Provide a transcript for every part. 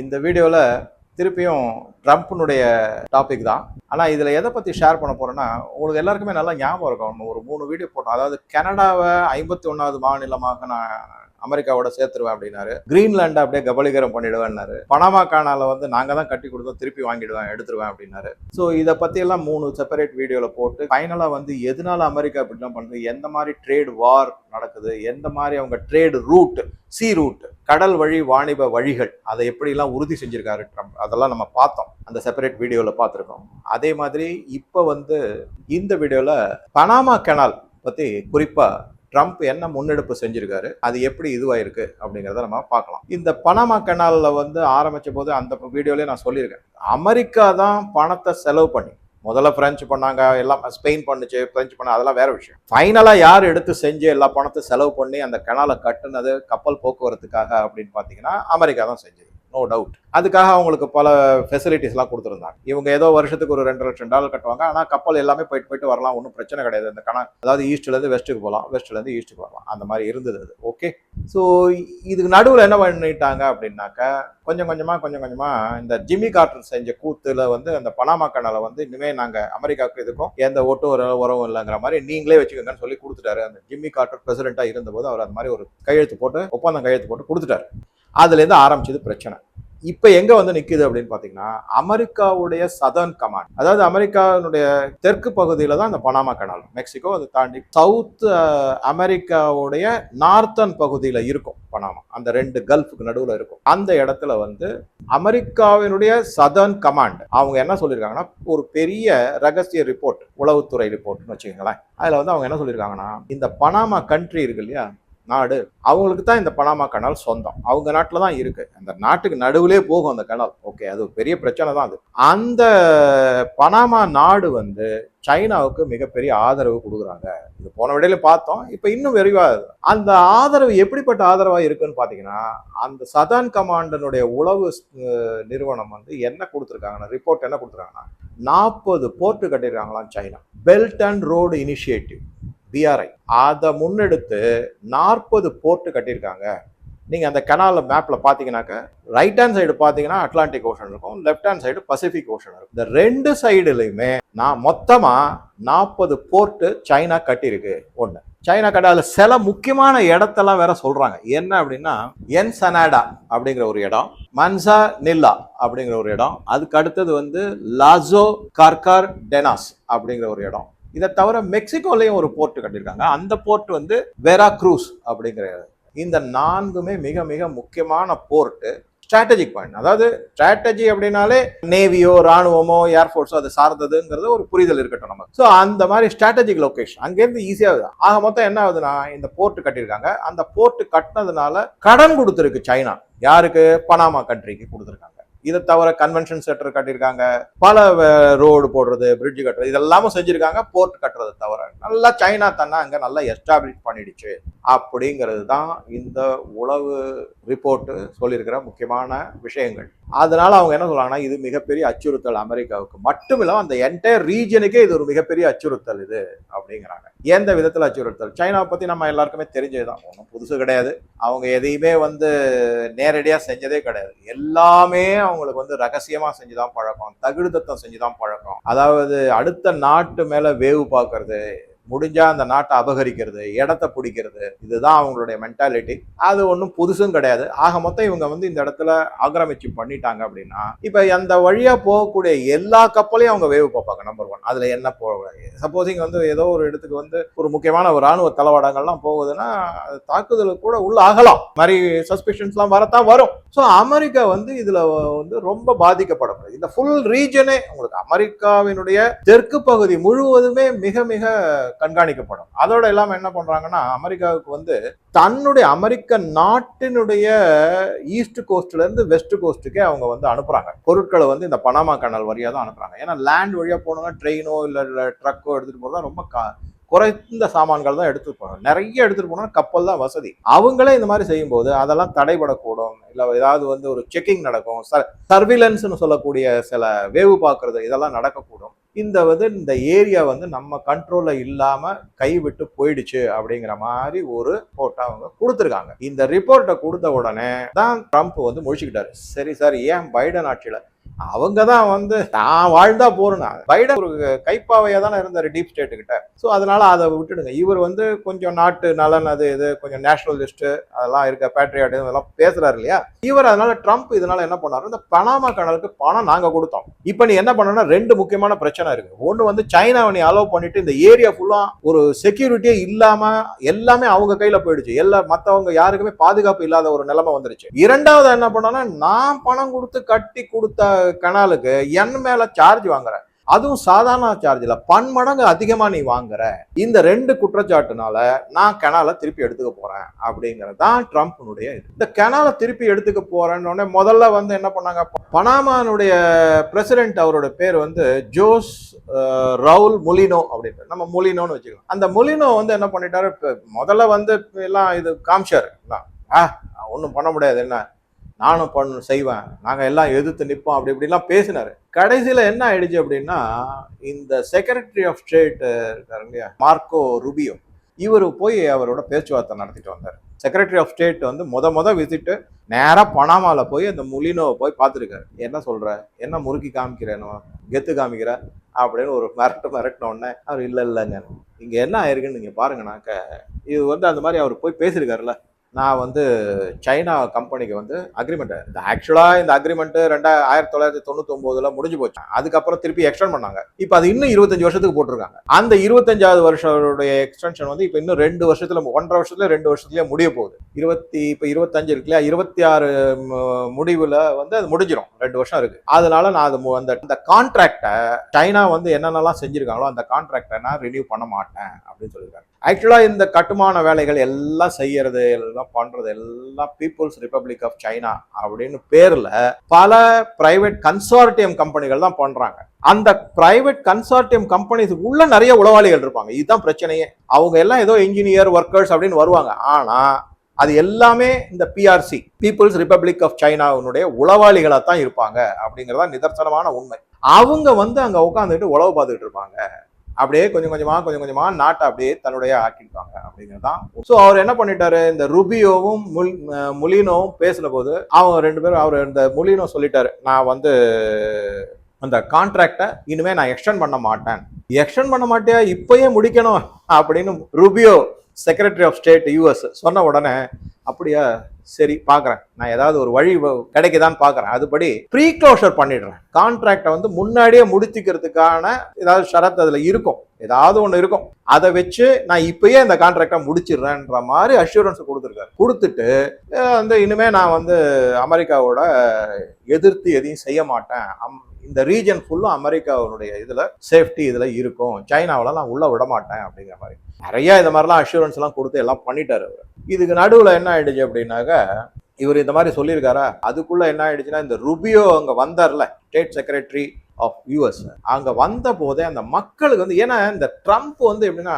இந்த வீடியோவில் திருப்பியும் ட்ரம்ப்னுடைய டாபிக் தான். ஆனால் இதில் எதை பற்றி ஷேர் பண்ண போகிறேன்னா உங்களுக்கு எல்லாருக்குமே நல்லா ஞாபகம் இருக்கும். ஒரு மூணு வீடியோ போட்டோம். அதாவது கனடாவை ஐம்பத்தி ஒன்றாவது மாநிலமாக நான் அமெரிக்காவோட சேர்த்துருவேன் அப்படின்னாரு. கிரீன்லாண்டை அப்படியே கபலீகரம் பண்ணிடுவேன்னாரு. பனாமா கானால வந்து நாங்கள் தான் கட்டி கொடுத்தோம். திருப்பி வாங்கிடுவேன் எடுத்துருவேன் அப்படின்னாரு. ஸோ இதை பற்றியெல்லாம் மூணு செப்பரேட் வீடியோவில் போட்டு ஃபைனலாக வந்து எதனால அமெரிக்கா இப்படிலாம் பண்ணுது எந்த மாதிரி ட்ரேட் வார் நடக்குது? எந்த மாதிரி அவங்க ட்ரேட் ரூட் சி ரூட் கடல் வழி வாணிப வழிகள் அதை எப்படிலாம் உறுதி செஞ்சிருக்காரு ட்ரம்ப் அதெல்லாம் நம்ம பார்த்தோம். அந்த செப்பரேட் வீடியோவில் பார்த்துருக்கோம். அதே மாதிரி இப்போ வந்து இந்த வீடியோவில் பனாமா கெனால் பற்றி குறிப்பாக ட்ரம்ப் என்ன முன்னெடுப்பு செஞ்சிருக்காரு அது எப்படி இதுவாயிருக்கு அப்படிங்கிறத நம்ம பார்க்கலாம். இந்த பனாமா கெனாலில் வந்து ஆரம்பிச்ச போது அந்த வீடியோலேயே நான் சொல்லியிருக்கேன். அமெரிக்கா தான் பணத்தை செலவு பண்ணி முதல்ல பிரெஞ்சு பண்ணாங்க எல்லாம் ஸ்பெயின் பண்ணுச்சு பிரெஞ்சு பண்ண அதெல்லாம் வேற விஷயம். ஃபைனலாக யார் எடுத்து செஞ்சு எல்லா பணத்தை செலவு பண்ணி அந்த கெனாலை கட்டுனது கப்பல் போக்குவரத்துக்காக அப்படின்னு பார்த்தீங்கன்னா அமெரிக்கா தான் செஞ்சது. நோ டவுட் அதுக்காக அவங்களுக்கு பல ஃபெசிலிட்டிஸ்லாம் கொடுத்துருந்தாங்க. இவங்க ஏதோ வருஷத்துக்கு ஒரு ரெண்டு லட்சம் டாலர் கட்டுவாங்க. ஆனால் கப்பல் எல்லாமே போயிட்டு போயிட்டு வரலாம். ஒன்றும் பிரச்சனை கிடையாது. அந்த கணக்கு அதாவது ஈஸ்ட்லேருந்து வெஸ்ட்டுக்கு போகலாம். வெஸ்ட்லேருந்து ஈஸ்ட்டுக்கு வரலாம். அந்த மாதிரி இருந்தது அது. ஓகே ஸோ இதுக்கு நடுவில் என்ன பண்ணிட்டாங்க அப்படின்னாக்கா கொஞ்சம் கொஞ்சமாக கொஞ்சம் கொஞ்சமாக இந்த ஜிம்மி கார்டர் செஞ்ச கூத்துல வந்து அந்த பனாமா கனலை வந்து இனிமேல் நாங்கள் அமெரிக்காவுக்கு இதுக்கும் எந்த ஓட்டும் ஒரு உறவும் இல்லைங்கிற மாதிரி நீங்களே வச்சுக்கோங்கன்னு சொல்லி கொடுத்துட்டாரு. அந்த ஜிம்மி கார்டர் பிரசிடென்ட்டாக இருந்தபோது அவர் அந்த மாதிரி ஒரு கையெழுத்து போட்டு ஒப்பந்தம் கையெழுத்து போட்டு கொடுத்துட்டாரு. அதுலேருந்து ஆரம்பிச்சது பிரச்சனை. இப்போ எங்கே வந்து நிற்குது அப்படின்னு பார்த்தீங்கன்னா அமெரிக்காவுடைய சதர்ன் கமாண்ட் அதாவது அமெரிக்காவுடைய தெற்கு பகுதியில் தான் இந்த பனாமா கனால் மெக்சிகோ அதை தாண்டி சவுத் அமெரிக்காவுடைய நார்த்தன் பகுதியில் இருக்கும் பனாமா அந்த ரெண்டு கல்ஃபுக்கு நடுவில் இருக்கும். அந்த இடத்துல வந்து அமெரிக்காவினுடைய சதர்ன் கமாண்ட் அவங்க என்ன சொல்லியிருக்காங்கன்னா ஒரு பெரிய ரகசிய ரிப்போர்ட் உளவுத்துறை ரிப்போர்ட்னு வச்சுக்கோங்களேன். அதில் வந்து அவங்க என்ன சொல்லியிருக்காங்கன்னா இந்த பனாமா கண்ட்ரி இருக்கு இல்லையா நாடு அவங்களுக்கு தான் இந்த பனாமா கனால் சொந்தம். அவங்க நாட்டில் தான் இருக்கு. அந்த நாட்டுக்கு நடுவிலே போகும் அந்த கனால் ஓகே அது ஒரு பெரிய பிரச்சனை தான் அது. அந்த பனாமா நாடு வந்து சைனாவுக்கு மிகப்பெரிய ஆதரவு கொடுக்குறாங்க. இது போன விடையில பார்த்தோம். இப்போ இன்னும் விரைவாக அந்த ஆதரவு எப்படிப்பட்ட ஆதரவாக இருக்குன்னு பார்த்தீங்கன்னா அந்த சதான் கமாண்டனுடைய உளவு நிறுவனம் வந்து என்ன கொடுத்துருக்காங்கன்னா ரிப்போர்ட் என்ன கொடுத்துருக்காங்கன்னா நாற்பது port கட்டியிருக்காங்களாம் China. Belt and road initiative BRI அதை முன்னெடுத்து நாற்பது போர்ட்டு கட்டியிருக்காங்க. நீங்கள் அந்த கனால மேப்பில் பார்த்தீங்கன்னாக்க ரைட் ஹேண்ட் சைடு பார்த்தீங்கன்னா அட்லாண்டிக் ஓஷன் இருக்கும் left hand side Pacific Ocean இருக்கும். இந்த ரெண்டு சைடுலையுமே நான் மொத்தமாக நாற்பது போர்ட்டு சைனா கட்டியிருக்கு. ஒன்று சைனா கட்ட அதில் சில முக்கியமான இடத்தெல்லாம் வேற சொல்கிறாங்க என்ன அப்படின்னா என் சனாடா அப்படிங்கிற ஒரு இடம் மன்சா நில்லா அப்படிங்கிற ஒரு இடம் அதுக்கு அடுத்தது வந்து லாசோ கார்கார் டெனாஸ் அப்படிங்கிற ஒரு இடம். இதை தவிர மெக்சிகோலையும் ஒரு போர்ட் கட்டியிருக்காங்க அந்த போர்ட் வந்து வெரா க்ரூஸ் அப்படிங்கிற இந்த நான்குமே மிக மிக முக்கியமான போர்ட்டு. ஸ்ட்ராட்டஜிக் பாயிண்ட் அதாவது ஸ்ட்ராட்டஜி அப்படின்னாலே நேவியோ ராணுவமோ ஏர்ஃபோர்ஸோ அது சார்ந்ததுங்கிறது ஒரு புரிதல் இருக்கட்டும் நமக்கு. ஸோ அந்த மாதிரி ஸ்ட்ராட்டஜிக் லொக்கேஷன் அங்கேருந்து ஈஸியாக ஆக மொத்தம் என்ன ஆகுதுன்னா இந்த போர்ட் கட்டியிருக்காங்க. அந்த போர்ட் கட்டினதுனால கடன் கொடுத்துருக்கு சைனா. யாருக்கு? பனாமா கண்ட்ரிக்கு கொடுத்துருக்காங்க. இதை தவிர கன்வென்ஷன் சென்டர் கட்டியிருக்காங்க பல ரோடு போடுறது பிரிட்ஜ் கட்டுறது இதெல்லாமும் செஞ்சுருக்காங்க போர்ட் கட்டுறது தவிர நல்லா சைனா தன்னா அங்கே நல்லா எஸ்டாப்ளிஷ் பண்ணிடுச்சு. அப்படிங்கிறது தான் இந்த உளவு ரிப்போர்ட்டு சொல்லியிருக்கிற முக்கியமான விஷயங்கள். அதனால் அவங்க என்ன சொல்கிறாங்கன்னா இது மிகப்பெரிய அச்சுறுத்தல் அமெரிக்காவுக்கு. மட்டும் இல்லாமல் அந்த என்டையர் ரீஜனுக்கே இது ஒரு மிகப்பெரிய அச்சுறுத்தல் இது அப்படிங்கிறாங்க. எந்த விதத்தில் அச்சுறுத்தல்? சைனாவை பற்றி நம்ம எல்லாருக்குமே தெரிஞ்சது தான் ஒன்றும் புதுசு கிடையாது. அவங்க எதையுமே வந்து நேரடியாக செஞ்சதே கிடையாது. எல்லாமே அவங்களுக்கு வந்து ரகசியமாக செஞ்சு தான் பழக்கம். தகுடுதத்தம் செஞ்சுதான் பழக்கம். அதாவது அடுத்த நாட்டு மேலே வேவு பார்க்கறது முடிஞ்சால் அந்த நாட்டை அபகரிக்கிறது இடத்த பிடிக்கிறது இதுதான் அவங்களுடைய மென்டாலிட்டி அது ஒன்றும் புதுசும் கிடையாது. ஆக மொத்தம் இவங்க வந்து இந்த இடத்துல ஆக்கிரமிச்சு பண்ணிட்டாங்க அப்படின்னா இப்போ அந்த வழியாக போகக்கூடிய எல்லா கப்பலையும் அவங்க வேவு பார்ப்பாங்க நம்பர் ஒன் அதில் என்ன போ சப்போஸிங் வந்து ஏதோ ஒரு இடத்துக்கு வந்து ஒரு முக்கியமான ஒரு ராணுவ தளவாடங்கள்லாம் போகுதுன்னா அது தாக்குதலுக்கு கூட உள்ள ஆகலாம். மாதிரி சஸ்பிஷன்ஸ்லாம் வரத்தான் வரும். ஸோ அமெரிக்கா வந்து இதில் வந்து ரொம்ப பாதிக்கப்படப்படுது இந்த ஃபுல் ரீஜனே உங்களுக்கு அமெரிக்காவினுடைய தெற்கு பகுதி முழுவதுமே மிக மிக கண்காணிக்கப்படும். அதோட இல்லாமல் என்ன பண்றாங்கன்னா அமெரிக்காவுக்கு வந்து தன்னுடைய அமெரிக்க நாட்டினுடைய ஈஸ்ட் கோஸ்ட்ல இருந்து வெஸ்ட் கோஸ்ட்டுக்கே அவங்க வந்து அனுப்புறாங்க. பொருட்களை வந்து இந்த பனாமா கனல் வழியா தான் அனுப்புறாங்க. ஏன்னா லேண்ட் வழியா போனோம்னா ட்ரெயினோ இல்ல ட்ரக்கோ எடுத்துட்டு போறதா ரொம்ப கா- குறைந்த சாமான்கள் தான் எடுத்துட்டு போகணும். நிறைய எடுத்துட்டு போனால் கப்பல் தான் வசதி. அவங்களே இந்த மாதிரி செய்யும்போது அதெல்லாம் தடைபடக்கூடும். இல்லை ஏதாவது வந்து ஒரு செக்கிங் நடக்கும். சர்விலன்ஸ்னு சொல்லக்கூடிய சில வேவு பார்க்கறது இதெல்லாம் நடக்கக்கூடும். இந்த வந்து இந்த ஏரியா வந்து நம்ம கண்ட்ரோலில் இல்லாமல் கைவிட்டு போயிடுச்சு அப்படிங்கிற மாதிரி ஒரு ரிப்போர்ட் அவங்க கொடுத்துருக்காங்க. இந்த ரிப்போர்ட்டை கொடுத்த உடனே தான் ட்ரம்ப் வந்து முழிச்சுக்கிட்டாரு. சரி சார் ஏன் பைடன் ஆட்சியில் அவங்க தான் வந்து நான் வாழ்ந்தா போறேன் பைடன் ஒரு கைப்பாவையா தானே இருந்தார் டீப் ஸ்டேட்டு கிட்ட. ஸோ அதனால அதை விட்டுடுங்க. இவர் வந்து கொஞ்சம் நாட்டு நலன் அது இது கொஞ்சம் நேஷனலிஸ்ட் அதெல்லாம் இருக்க பேட்ரியாட் இதெல்லாம் பேசுறாரு இல்லையா? இவர் அதனால ட்ரம்ப் இதனால என்ன பண்ணாரு? இந்த பனாமா கனலுக்கு பணம் நாங்க கொடுத்தோம். இப்போ நீ என்ன பண்ணனா ரெண்டு முக்கியமான பிரச்சனை இருக்கு. ஒன்று வந்து சைனாவை நீ அலோவ் பண்ணிட்டு இந்த ஏரியா ஃபுல்லா ஒரு செக்யூரிட்டியே இல்லாம எல்லாமே அவங்க கையில போயிடுச்சு. எல்லா மற்றவங்க யாருக்குமே பாதுகாப்பு இல்லாத ஒரு நிலைமை வந்துருச்சு. இரண்டாவது என்ன பண்ணனா நான் பணம் கொடுத்து கட்டி கொடுத்த கனாலுக்கு என் மேல சார்ஜ் வாங்குறேன் அதுவும் சாதாரண சார்ஜில் பன்மடங்கு அதிகமாக நீ வாங்குற. இந்த ரெண்டு குற்றச்சாட்டுனால நான் கெனாலை திருப்பி எடுத்துக்க போகிறேன் அப்படிங்கிறது தான் ட்ரம்ப்னுடைய இது. இந்த கெனாலை திருப்பி எடுத்துக்க போகிறேன்னு முதல்ல வந்து என்ன பண்ணாங்க? பனாமானுடைய பிரசிடென்ட் அவரோட பேர் வந்து ஜோஸ் ரவுல் முலினோ அப்படின்ட்டு நம்ம முலினோன்னு வச்சுக்கலாம். அந்த முலினோ வந்து என்ன பண்ணிட்டாரு? முதல்ல வந்து எல்லாம் இது காமிச்சாரு. ஆ ஒன்றும் பண்ண முடியாது. என்ன? நானும் பண்ண செய்வேன். நாங்கள் எல்லாம் எதிர்த்து நிற்போம் அப்படி இப்படிலாம் பேசினார். கடைசியில் என்ன ஆயிடுச்சு அப்படின்னா இந்த செக்ரட்டரி ஆஃப் ஸ்டேட் இருக்காரு இல்லையா? மார்க்கோ ருபியோ இவர் போய் அவரோட பேச்சுவார்த்தை நடத்திட்டு வந்தார். செக்ரட்டரி ஆஃப் ஸ்டேட் வந்து முத முத விசிட்டு நேராக பனாமாவில் போய் அந்த முலினோவை போய் பார்த்துருக்காரு. என்ன சொல்கிற என்ன முறுக்கி காமிக்கிறேனோ? கெத்து காமிக்கிற? அப்படின்னு ஒரு மிரட்டு மிரட்டின உடனே அவர் இல்லை இல்லைங்க. இங்கே என்ன ஆயிருக்குன்னு நீங்கள் பாருங்கனாக்க இது வந்து அந்த மாதிரி அவர் போய் பேசியிருக்காருல்ல. நான் வந்து சைனா கம்பெனிக்கு வந்து அக்ரிமெண்ட் இந்த ஆக்சுவலாக இந்த அக்ரிமெண்ட் ரெண்டா ஆயிரத்தி தொள்ளாயிரத்தி தொண்ணூத்தொம்போதுல முடிஞ்சு போச்சு. அதுக்கப்புறம் திருப்பி எக்ஸ்டெண்ட் பண்ணாங்க. இப்போ அது இன்னும் இருபத்தஞ்சு வருஷத்துக்கு போட்டிருக்காங்க. அந்த இருபத்தஞ்சாவது வருஷத்துடைய எக்ஸ்டென்ஷன் வந்து இப்போ இன்னும் ரெண்டு வருஷத்துல ஒன்றரை வருஷத்துல ரெண்டு வருஷத்துலயே முடிய போகுது. இருபத்தி இப்போ இருபத்தஞ்சு இருக்கு இல்லையா? இருபத்தி ஆறு முடிவில் வந்து அது முடிஞ்சிடும் ரெண்டு வருஷம் இருக்கு. அதனால நான் அது அந்த இந்த கான்ட்ராக்டை சைனா வந்து என்னென்னலாம் செஞ்சிருக்காங்களோ அந்த கான்ட்ராக்டை நான் ரினியூ பண்ண மாட்டேன் அப்படின்னு சொல்லியிருக்காங்க. ஆக்சுவலாக இந்த கட்டுமான வேலைகள் எல்லாம் செய்யறது எல்லாம் பண்றது எல்லாம் பீப்புள்ஸ் ரிப்பப்ளிக் ஆஃப் சைனா அப்படின்னு பேர்ல பல பிரைவேட் கன்சார்டியம் கம்பெனிகள் தான் பண்றாங்க. அந்த பிரைவேட் கன்சார்டியம் கம்பெனிஸ் உள்ள நிறைய உளவாளிகள் இருப்பாங்க. இதுதான் பிரச்சனையே. அவங்க எல்லாம் ஏதோ இன்ஜினியர் ஒர்க்கர்ஸ் அப்படின்னு வருவாங்க. ஆனா அது எல்லாமே இந்த பிஆர்சி பீப்புள்ஸ் ரிப்பப்ளிக் ஆஃப் சைனாவினுடைய உளவாளிகளாக தான் இருப்பாங்க அப்படிங்கிறதா நிதர்சனமான உண்மை. அவங்க வந்து அங்கே உட்காந்துட்டு உழவு பார்த்துட்டு இருப்பாங்க. அப்படியே கொஞ்சம் கொஞ்சமா கொஞ்சம் கொஞ்சமா நாட்டை அப்படியே தன்னுடைய ஆக்கிட்டாங்க அப்படிங்கிறது தான் ஸோ அவர் என்ன பண்ணிட்டாரு? இந்த ருபியோவும் முல் முலினோவும் பேசின போது அவங்க ரெண்டு பேரும் அவர் இந்த முலினோ சொல்லிட்டாரு நான் வந்து அந்த கான்ட்ராக்டை இனிமே நான் எக்ஸ்டெண்ட் பண்ண மாட்டேன். எக்ஸ்டெண்ட் பண்ண மாட்டியா? இப்பயே முடிக்கணும். அப்படின்னு Rubio secretary of state US சொன்ன உடனே அப்படியா? சரி பார்க்குறேன் நான் ஏதாவது ஒரு வழி கிடைக்குதான்னு பார்க்குறேன் அதுபடி ப்ரீ க்ளோஷர் பண்ணிடுறேன் கான்ட்ராக்டை வந்து முன்னாடியே முடிச்சுக்கிறதுக்கான ஏதாவது ஷரத் அதில் இருக்கும். ஏதாவது ஒன்று இருக்கும். அதை வச்சு நான் இப்பயே இந்த கான்ட்ராக்டை முடிச்சிடுறேன்ற மாதிரி அஷூரன்ஸ் கொடுத்துருக்காரு. கொடுத்துட்டு வந்து இனிமேல் நான் வந்து அமெரிக்காவோட எதிர்த்து எதையும் செய்ய மாட்டேன். அம்- இந்த ரீஜன் ஃபுல்லும் அமெரிக்காவுடைய இதில் சேஃப்டி இதில் இருக்கும். சைனாவில் நான் உள்ளே விட மாட்டேன் அப்படிங்கிற மாதிரி. நிறைய இந்த மாதிரிலாம் அஷூரன்ஸ் எல்லாம் கொடுத்து எல்லாம் பண்ணிட்டாரு அவர். இதுக்கு நடுவில் என்ன ஆயிடுச்சு அப்படின்னாக்க இவர் இந்த மாதிரி சொல்லியிருக்காரா? அதுக்குள்ளே என்ன ஆயிடுச்சுன்னா இந்த ருபியோ அங்கே வந்தார்ல ஸ்டேட் செக்ரட்டரி ஆஃப் யூஎஸ் அங்கே வந்த போதே அந்த மக்களுக்கு வந்து ஏன்னா இந்த ட்ரம்ப் வந்து எப்படின்னா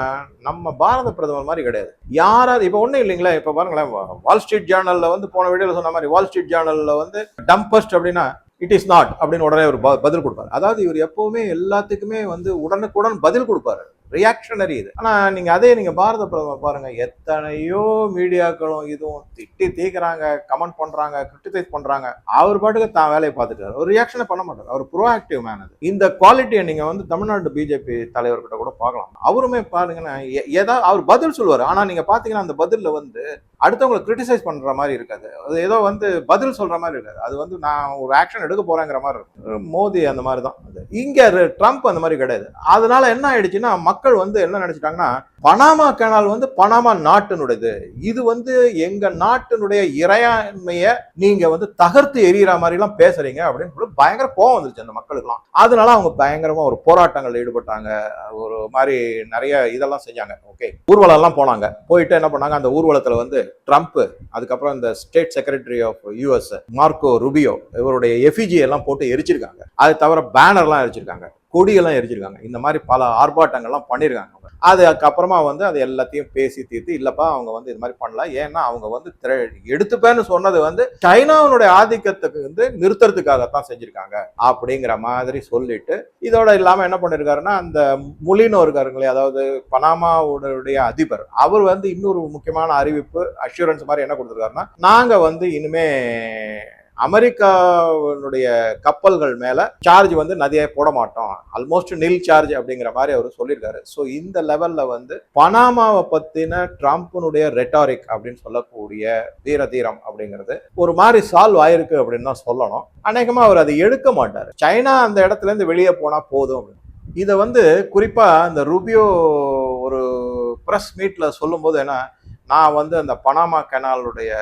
நம்ம பாரத பிரதமர் மாதிரி கிடையாது. யாராவது இப்போ ஒன்றும் இல்லைங்களா இப்போ பாருங்களேன் வால் ஸ்ட்ரீட் ஜேர்னலில் வந்து போன வீடியோவில் சொன்ன மாதிரி வால் ஸ்ட்ரீட் ஜேர்னலில் வந்து டம்பஸ்ட் அப்படின்னா இட் இஸ் நாட் அப்படின்னு உடனே ஒரு பதில் கொடுப்பார். அதாவது இவர் எப்பவுமே எல்லாத்துக்குமே வந்து உடனுக்குடன் பதில் கொடுப்பாரு. ரியாக்ஷனரி இது. ஆனால் நீங்கள் அதே நீங்கள் பாரத பிரதமர் பாருங்கள் எத்தனையோ மீடியாக்களும் இதுவும் திட்டி தீக்குறாங்க கமெண்ட் பண்ணுறாங்க கிரிட்டிசைஸ் பண்ணுறாங்க அவர் பாட்டுக்கு தான் வேலையை பார்த்துட்டார். ஒரு ரியாக்ஷனை பண்ண மாட்டார். அவர் ப்ரோஆக்டிவ் மேன் அது. இந்த குவாலிட்டியை நீங்கள் வந்து தமிழ்நாடு பிஜேபி தலைவர்கிட்ட கூட பார்க்கலாம். அவருமே பாருங்கன்னா எ- ஏதாவது அவர் பதில் சொல்லுவார். ஆனால் நீங்கள் பார்த்தீங்கன்னா அந்த பதிலில் வந்து அடுத்தவங்களை கிரிட்டிசைஸ் பண்ணுற மாதிரி இருக்காது. அது ஏதோ வந்து பதில் சொல்கிற மாதிரி இருக்காது. அது வந்து நான் ஒரு ஆக்ஷன் எடுக்க போகிறேங்கிற மாதிரி இருக்கும். மோடி அந்த மாதிரி தான். அது இங்கே ட்ரம்ப் அந்த மாதிரி கிடையாது. அதனால என்ன ஆயிடுச்சுன்னா மக்கள் மக்கள் வந்து என்ன நினைச்சிட்டாங்கன்னா பனாமா கேனால் வந்து பனாமா நாட்டினுடையது. இது வந்து எங்க நாட்டினுடைய இறையாண்மைய நீங்க வந்து தகர்த்து எரியற மாதிரி எல்லாம் பேசுறீங்க அப்படின்னு சொல்லி பயங்கர கோவம் வந்துருச்சு அந்த மக்களுக்குலாம் அதனால அவங்க பயங்கரமா ஒரு போராட்டங்கள்ல ஈடுபட்டாங்க. ஒரு மாதிரி நிறைய இதெல்லாம் செஞ்சாங்க. ஓகே ஊர்வலம் எல்லாம் போனாங்க. போயிட்டு என்ன பண்ணாங்க? அந்த ஊர்வலத்துல வந்து ட்ரம்ப் அதுக்கப்புறம் இந்த state secretary of US Marco Rubio இவருடைய எஃபிஜி எல்லாம் போட்டு எரிச்சிருக்காங்க. அது தவிர பேனர்லாம் எரிச்சிருக்காங்க. கொடியெல்லாம் எரிஞ்சிருக்காங்க. இந்த மாதிரி பல ஆர்ப்பாட்டங்கள்லாம் பண்ணியிருக்காங்க அதுக்கப்புறமா வந்து அது எல்லாத்தையும் பேசி தீர்த்து இல்லப்பா அவங்க வந்து இது மாதிரி பண்ணலாம் ஏன்னா அவங்க வந்து திர- எடுத்துப்பேன்னு சொன்னது வந்து சைனாவினுடைய ஆதிக்கத்துக்கு வந்து நிறுத்துறதுக்காகத்தான் செஞ்சிருக்காங்க அப்படிங்கிற மாதிரி சொல்லிட்டு இதோட இல்லாம என்ன பண்ணிருக்காருன்னா அந்த முலினோ இருக்காருங்களே அதாவது பனாமாவுடைய அதிபர் அவர் வந்து இன்னொரு முக்கியமான அறிவிப்பு அஷூரன்ஸ் மாதிரி என்ன கொடுத்துருக்காருன்னா நாங்க வந்து இனிமே அமெரிக்காவினுடைய கப்பல்கள் மேலே சார்ஜ் வந்து நதியை போட மாட்டோம். ஆல்மோஸ்ட் நில் சார்ஜ் அப்படிங்கிற மாதிரி அவர் சொல்லியிருக்காரு. ஸோ இந்த லெவலில் வந்து பனாமாவை பற்றின ட்ரம்ப்னுடைய ரெட்டாரிக் அப்படின்னு சொல்லக்கூடிய வீர தீரம் அப்படிங்கிறது ஒரு மாதிரி சால்வ் ஆயிருக்கு அப்படின்னு தான் சொல்லணும். அநேகமாக அவர் அதை எடுக்க மாட்டார். சைனா அந்த இடத்துல இருந்து வெளியே போனால் போதும் அப்படின்னு. இதை வந்து குறிப்பாக இந்த ருபியோ ஒரு ப்ரெஸ் மீட்டில் சொல்லும்போது என்ன நான் வந்து அந்த பனாமா கெனாலுடைய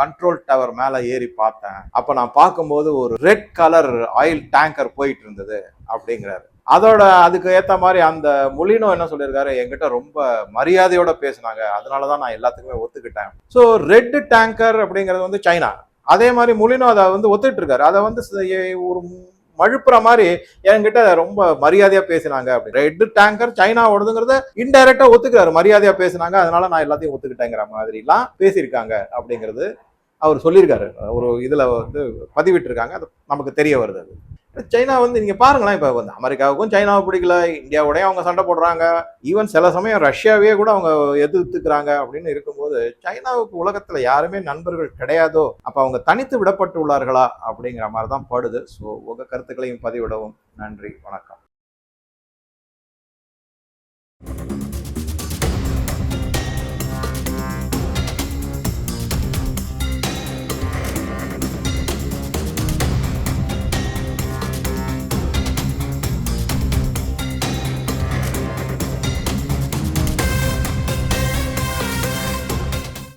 கண்ட்ரோல் டவர் மேலே ஏறி பார்த்தேன். அப்போ நான் பார்க்கும்போது ஒரு ரெட் கலர் ஆயில் டேங்கர் போயிட்டு இருந்தது அப்படிங்கிறாரு. அதோட அதுக்கு ஏற்ற மாதிரி அந்த மொழினோ என்ன சொல்லியிருக்காரு? என்கிட்ட ரொம்ப மரியாதையோட பேசுனாங்க. அதனால தான் நான் எல்லாத்துக்குமே ஒத்துக்கிட்டேன். ஸோ ரெட் டேங்கர் அப்படிங்கிறது வந்து சைனா அதே மாதிரி மொழினோ அதை வந்து ஒத்துக்கிட்டு இருக்காரு. அதை வந்து ஒரு மழுப்புற மாதிரி என்கிட்ட ரொம்ப மரியாதையா பேசினாங்க அப்படி ரெட் டேங்கர் சைனாவோடதுங்கிறத இன்டைரக்டா ஒத்துக்கிறாரு. மரியாதையா பேசினாங்க. அதனால நான் எல்லாத்தையும் ஒத்துக்கிட்டேங்கிற மாதிரிலாம் பேசியிருக்காங்க அப்படிங்கிறது அவர் சொல்லியிருக்காரு. ஒரு இதில் வந்து பதிவிட்டிருக்காங்க. அது நமக்கு தெரிய வருது அது. சைனா வந்து நீங்கள் பாருங்களேன் இப்போ வந்து அமெரிக்காவுக்கும் சைனாவை பிடிக்கல இந்தியாவோடய அவங்க சண்டை போடுறாங்க. ஈவன் சில சமயம் ரஷ்யாவே கூட அவங்க எதிர்த்துக்கிறாங்க அப்படின்னு இருக்கும்போது சைனாவுக்கு உலகத்தில் யாருமே நண்பர்கள் கிடையாதோ அப்போ அவங்க தனித்து விடப்பட்டு உள்ளார்களா அப்படிங்கிற மாதிரி தான் படுது. ஸோ உங்கள் கருத்துக்களையும் பதிவிடவும் நன்றி வணக்கம்.